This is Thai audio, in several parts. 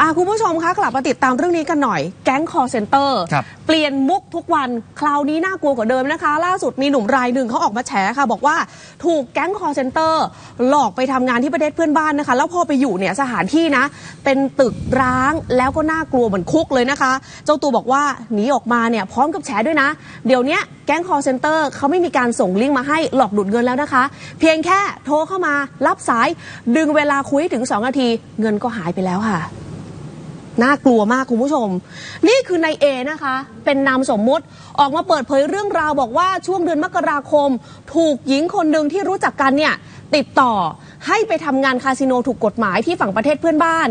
อะคุณผู้ชมคะกลับมาติดตามเรื่องนี้กันหน่อย แก๊งคอร์เซนเตอร์ครับ เปลี่ยนมุกทุกวัน คราวนี้น่ากลัวกว่าเดิมนะคะ ล่าสุดมีหนุ่มรายหนึ่งเขาออกมาแฉค่ะ บอกว่าถูกแก๊งคอร์เซนเตอร์หลอกไปทำงานที่ประเทศเพื่อนบ้านนะคะ แล้วพอไปอยู่เนี่ยสถานที่นะ เป็นตึกร้างแล้วก็น่ากลัวเหมือนคุกเลยนะคะ เจ้าตัวบอกว่าหนีออกมาเนี่ยพร้อมกับแฉด้วยนะ เดี๋ยวเนี้ยแก๊งคอร์เซนเตอร์เขาไม่มีการส่งลิงก์มาให้หลอกดูดเงินแล้วนะคะ เพียงแค่โทรเข้ามารับสายดึงเวลาคุยให้ถึง2นาที เงินก็หายไปแล้วค่ะ น่ากลัวมากคุณผู้ชม นี่คือนายเอนะคะ เป็นนามสมมุติออกมาเปิดเผยเรื่องราวบอกว่าช่วงเดือนมกราคม ถูกหญิงคนหนึ่งที่รู้จักกันเนี่ยติดต่อให้ไปทำงานคาสิโนถูกกฎหมายที่ฝั่งประเทศเพื่อนบ้าน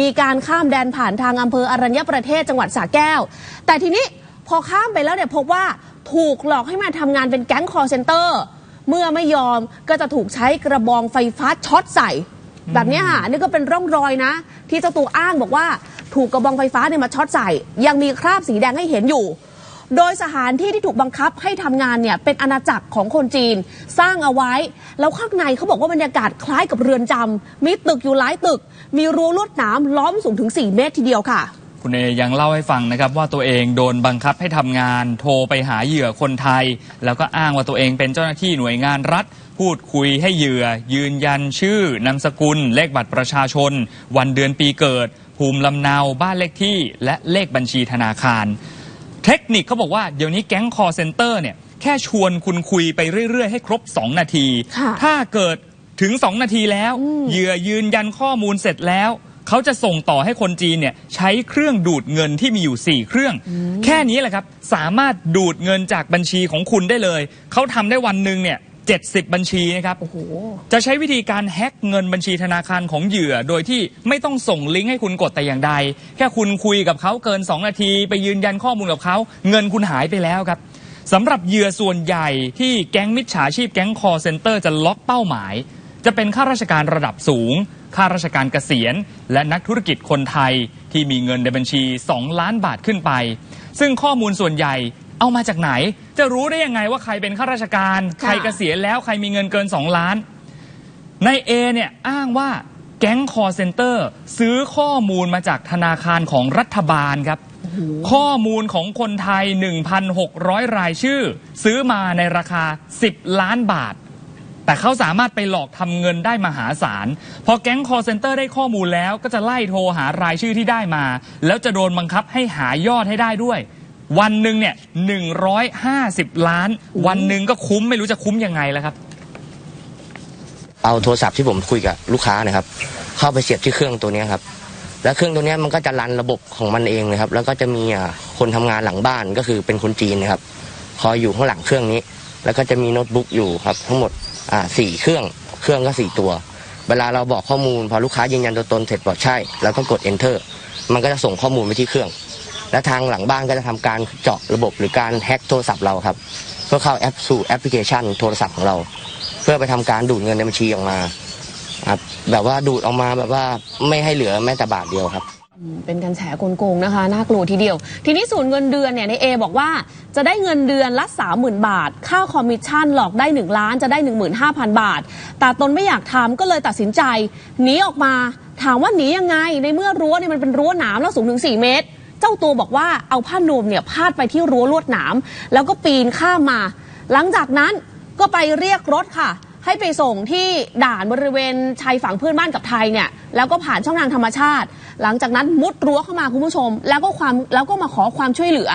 มีการข้ามแดนผ่านทางอำเภออรัญญประเทศจังหวัดสระแก้ว แต่ทีนี้พอข้ามไปแล้วเนี่ยพบว่าถูกหลอกให้มาทำงานเป็นแก๊งคอร์เซนเตอร์ เมื่อไม่ยอมก็จะถูกใช้กระบองไฟฟ้าช็อตใส่ แบบเนี้ยค่ะนี่ก็เป็นร่องรอยนะ ที่เจ้าตัวอ้างบอกว่าถูกกระบองไฟฟ้าเนี่ยมาช็อตใส่ ยังมีคราบสีแดงให้เห็นอยู่ โดยสถานที่ที่ถูกบังคับให้ทำงานเนี่ยเป็นอาณาจักรของคนจีน สร้างเอาไว้ แล้วข้างในเขาบอกว่าบรรยากาศคล้ายกับเรือนจำมีตึกอยู่หลายตึก มีรั้วลวดหนามล้อมสูงถึง 4 เมตรทีเดียวค่ะ คุณเอยังเล่าให้ฟังนะครับว่าตัวเองโดนบังคับให้ทำงาน โทรไปหาเหยื่อคนไทย แล้วก็อ้างว่าตัวเองเป็นเจ้าหน้าที่หน่วยงานรัฐ พูดคุยให้เหยื่อ ยืนยันชื่อนามสกุล เลขบัตรประชาชน วันเดือนปีเกิด ภูมิลำเนาบ้านเลขที่ และเลขบัญชีธนาคาร เทคนิคเขาบอกว่าเดี๋ยวนี้แก๊งคอร์เซนเตอร์เนี่ยแค่ชวนคุณคุยไปเรื่อย ๆ ให้ครบ 2 นาทีค่ะถ้าเกิดถึง 2 นาทีแล้ว เหยื่อยืนยันข้อมูลเสร็จแล้วเขาจะส่งต่อให้คนจีนเนี่ยใช้เครื่องดูดเงินที่มีอยู่ 4 เครื่อง แค่นี้แหละครับ สามารถดูดเงินจากบัญชีของคุณได้เลย เขาทำได้วันหนึ่งเนี่ย 70 บัญชีนะครับ โอ้โห จะใช้วิธีการแฮ็กเงินบัญชีธนาคารของเหยื่อ โดยที่ไม่ต้องส่งลิงก์ให้คุณกดแต่อย่างใด แค่คุณคุยกับเขาเกิน 2 นาที ไปยืนยันข้อมูลกับเขา เงินคุณหายไปแล้วครับสำหรับเหยื่อส่วนใหญ่ที่แก๊งมิจฉาชีพแก๊งคอร์เซนเตอร์จะล็อกเป้าหมาย จะเป็นข้าราชการระดับสูงข้าราชการเกษียณ และนักธุรกิจคนไทยที่มีเงินในบัญชี 2 ล้านบาทขึ้นไป ซึ่งข้อมูลส่วนใหญ่ เอามาจากไหน จะรู้ได้ยังไงว่าใครเป็นข้าราชการ ใครเกษียณแล้วใครมีเงินเกิน 2 ล้านนายเอเนี่ยอ้างว่าแก๊งคอร์เซนเตอร์ซื้อข้อมูลมาจากธนาคารของรัฐบาลครับ ข้อมูลของคนไทย 1,600 รายชื่อ ซื้อมาในราคา 10 ล้านบาท แต่เขาสามารถไปหลอกทำเงินได้มหาศาล พอแก๊งคอร์เซนเตอร์ได้ข้อมูลแล้วก็จะไล่โทรหารายชื่อที่ได้มา แล้วจะโดนบังคับให้หายอดให้ได้ด้วย วันหนึ่งเนี่ย150ล้าน วันหนึ่งก็คุ้มไม่รู้จะคุ้มยังไงแล้วครับ เอาโทรศัพท์ที่ผมคุยกับลูกค้านะครับ เข้าไปเสียบที่เครื่องตัวเนี้ยครับ แล้วเครื่องตัวเนี้ยมันก็จะรันระบบของมันเองเลยครับ แล้วก็จะมีอ่าคนทำงานหลังบ้านก็คือเป็นคนจีนนะครับ คอยอยู่ข้างหลังเครื่องนี้ แล้วก็จะมีโน้ตบุ๊กอยู่ครับ ทั้งหมดอ่าสี่เครื่อง เครื่องก็สี่ตัว เวลาเราบอกข้อมูลพอลูกค้ายืนยันตัวตนเสร็จบอกใช่ แล้วก็กด enter มันก็จะส่งข้อมูลไปที่เครื่อง และทางหลังบ้านก็จะทำการเจาะระบบหรือการแฮ็กโทรศัพท์เราครับ เพื่อเข้าแอปสู่แอปพลิเคชันโทรศัพท์ของเรา เพื่อไปทำการดูดเงินในบัญชีออกมาครับแบบว่าดูดออกมาแบบว่าไม่ให้เหลือแม้แต่บาทเดียวครับ เป็นการแฉกโกงนะคะ น่ากลัวทีเดียว ทีนี้ส่วนเงินเดือนเนี่ยในเอบอกว่าจะได้เงินเดือนละ 30,000 บาท ค่าคอมมิชชั่นหลอกได้ 1 ล้านจะได้ 15,000 บาท แต่ตนไม่อยากทำก็เลยตัดสินใจหนีออกมา ถามว่าหนียังไงในเมื่อรั้วเนี่ยมันเป็นรั้วหนามแล้วสูงถึง 4 เมตร เจ้าตัวบอกว่าเอาผ้านวมเนี่ยพาดไปที่รั้วลวดหนาม แล้วก็ปีนข้ามมา หลังจากนั้นก็ไปเรียกรถค่ะ ให้ไปส่งที่ด่านบริเวณชายฝั่งเพื่อนบ้านกับไทยเนี่ยแล้วก็ผ่านช่องทางธรรมชาติ หลังจากนั้นมุดรั้วเข้ามาคุณผู้ชม แล้วก็ความแล้วก็มาขอความช่วยเหลือ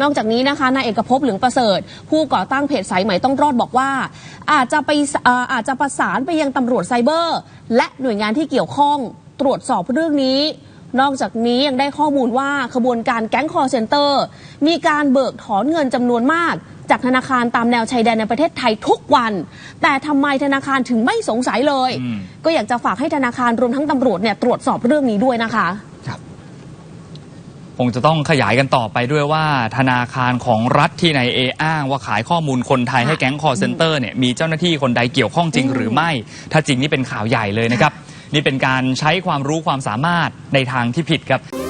นอกจากนี้นะคะนายเอกภพเหลืองประเสริฐ ผู้ก่อตั้งเพจสายไหม่ต้องรอดบอกว่า อาจจะไปอาจจะประสานไปยังตำรวจไซเบอร์ และหน่วยงานที่เกี่ยวข้องตรวจสอบเรื่องนี้ นอกจากนี้ยังได้ข้อมูลว่าขบวนการแก๊งคอร์เซนเตอร์ มีการเบิกถอนเงินจำนวนมาก จากธนาคารตามแนวชายแดนในประเทศไทยทุกวัน แต่ทำไมธนาคารถึงไม่สงสัยเลยอืมก็อยากจะฝากให้ธนาคารรวมทั้งตำรวจเนี่ยตรวจสอบเรื่องนี้ด้วยนะคะคงจะต้องขยายกันต่อไปด้วยว่า ธนาคารของรัฐที่นายเออ้างว่าขายข้อมูลคนไทยให้แก๊งคอร์เซนเตอร์เนี่ยมีเจ้าหน้าที่คนใดเกี่ยวข้องจริงหรือไม่ ถ้าจริงนี่เป็นข่าวใหญ่เลยนะครับ นี่เป็นการใช้ความรู้ความสามารถในทางที่ผิดครับ